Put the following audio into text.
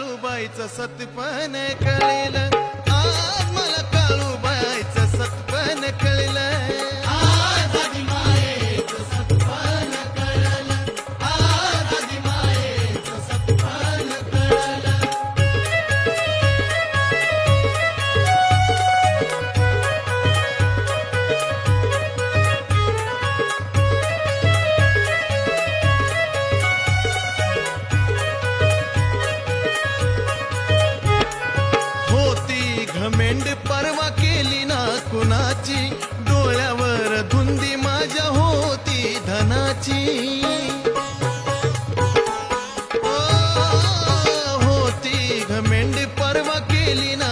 काळूबाईचं सतपण कळेल. घमेंड परवा केली ना कुणाची? डोळ्यावर धुंदी माझ्या होती धनाची. होती घमेंड परवा केली ना